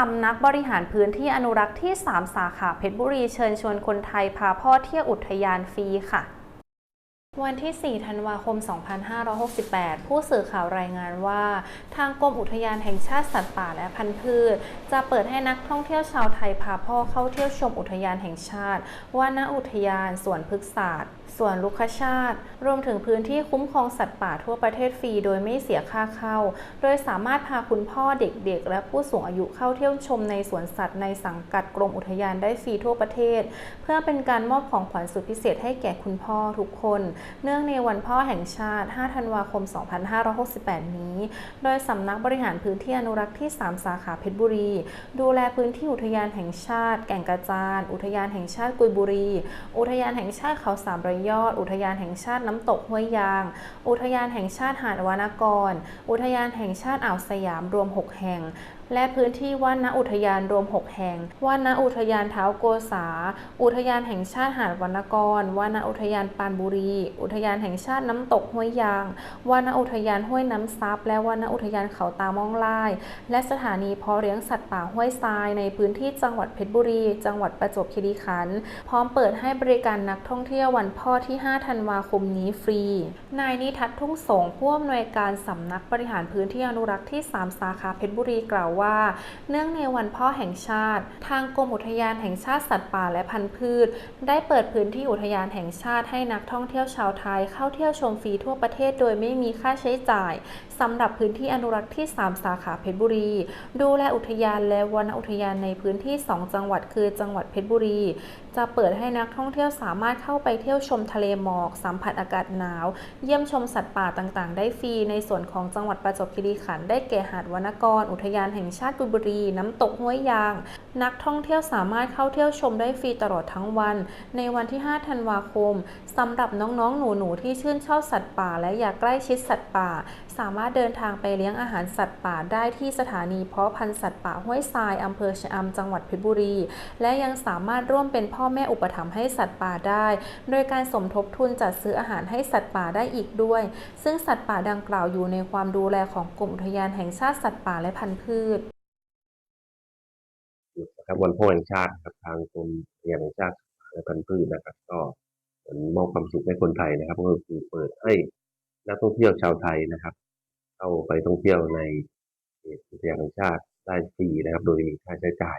สำนักบริหารพื้นที่อนุรักษ์ที่ 3 สาขาเพชรบุรีเชิญชวนคนไทยพาพ่อเที่ยวอุทยานฟรีค่ะ วันที่ 4 ธันวาคม 2568 ผู้สื่อข่าวรายงานว่า ทางกรมอุทยานแห่งชาติสัตว์ป่าและพันธุ์พืช จะเปิดให้นักท่องเที่ยวชาวไทยพาพ่อเข้าเที่ยวชมอุทยานแห่งชาติวานอุทยานสวนพฤกษศาสตร์สวนลุกชาติ รวมถึงพื้นที่คุ้มครองสัตว์ป่าทั่วประเทศฟรีโดยไม่เสียค่าเข้า โดยสามารถพาคุณพ่อเด็กๆ และผู้สูงอายุเข้าเที่ยวชมในสวนสัตว์ในสังกัดกรมอุทยานได้ฟรีทั่วประเทศ เพื่อเป็นการมอบของขวัญสุดพิเศษให้แก่คุณพ่อทุกคนเนื่องในวันพ่อแห่งชาติ 5 ธันวาคม 2568 นี้ โดยสำนักบริหารพื้นที่อนุรักษ์ที่ 3 สาขาเพชรบุรี ดูแลพื้นที่อุทยานแห่งชาติ แก่งกระจาน อุทยานแห่งชาติกุยบุรี อุทยานแห่งชาติเขาสามระยอด อุทยานแห่งชาติน้ำตกห้วยยาง อุทยานแห่งชาติหาดวานกร อุทยานแห่งชาติอ่าวสยามรวม 6 แห่งและพื้นที่ว่านณอุทยานรวม 6 แห่ง ว่านณอุทยานเท้าโกษา อุทยานแห่งชาติหาดวรรณกร ว่านณอุทยานปานบุรี อุทยานแห่งชาติน้ำตกห้วยยาง ว่านณอุทยานห้วยน้ำซับ และว่านณอุทยานเขาตามองลาย และสถานีเพาะเลี้ยงสัตว์ป่าห้วยทราย ในพื้นที่จังหวัดเพชรบุรี จังหวัดประจวบคีรีขันธ์ พร้อมเปิดให้บริการนักท่องเที่ยววันพ่อที่ 5 ธันวาคมนี้ฟรี นายนิทัศน์ทุ่งสงผู้อำนวยการสำนักบริหารพื้นที่อนุรักษ์ที่ 3 สาขาเพชรบุรีกล่าวว่า เนื่องในวันพ่อแห่งชาติ ทางกรมอุทยานแห่งชาติสัตว์ป่าและพันธุ์พืช ได้เปิดพื้นที่อุทยานแห่งชาติให้นักท่องเที่ยวชาวไทย เข้าเที่ยวชมฟรีทั่วประเทศ โดยไม่มีค่าใช้จ่ายสำหรับพื้นที่อนุรักษ์ที่ 3 สาขาเพชรบุรี ดูแลอุทยานและวนอุทยานในพื้นที่ 2 จังหวัดคือจังหวัดเพชรบุรี จะเปิดให้นักท่องเที่ยวสามารถเข้าไปเที่ยวชมทะเลหมอก สัมผัสอากาศหนาว เยี่ยมชมสัตว์ป่าต่างๆ ได้ฟรีในส่วนของจังหวัดประจวบคีรีขันธ์ได้แก่หาดวรรณกร อุทยานแห่งชาติกุบุรี น้ำตกห้วยยาง นักท่องเที่ยวสามารถเข้าเที่ยวชมได้ฟรีตลอดทั้งวัน ในวันที่ 5 ธันวาคมสำหรับน้องๆ หนูๆ ที่ชื่นชอบสัตว์ป่า และอยากใกล้ชิดสัตว์ป่า สามารถเดินทางไปเลี้ยงอาหารสัตว์ป่าได้ที่สถานีเพาะพันธุ์สัตว์ป่าห้วยทรายอำเภอชะอำจังหวัดเพชรบุรี และยังสามารถร่วมเป็นพ่ออแม่อุปถัมภ์ให้สัตว์ป่าได้ โดยการสมทบทุนจัดซื้ออาหารให้สัตว์ป่าได้อีกด้วย ซึ่งสัตว์ป่าดังกล่าวอยู่ในความดูแลของกรมอุทยานแห่งชาติสัตว์ป่าและพันธุ์พืชนะครับวันพ่อแห่งชาติครับทางกรมอุทยานแห่งชาติและพันธุ์พืชนะครับ ก็เหมือนมอบความสุขให้คนไทยนะครับ ก็คือเปิดให้นักท่องเที่ยวชาวไทยนะครับ เข้าไปท่องเที่ยวในอุทยานแห่งชาติได้ฟรีนะครับ โดยมีค่าใช้จ่าย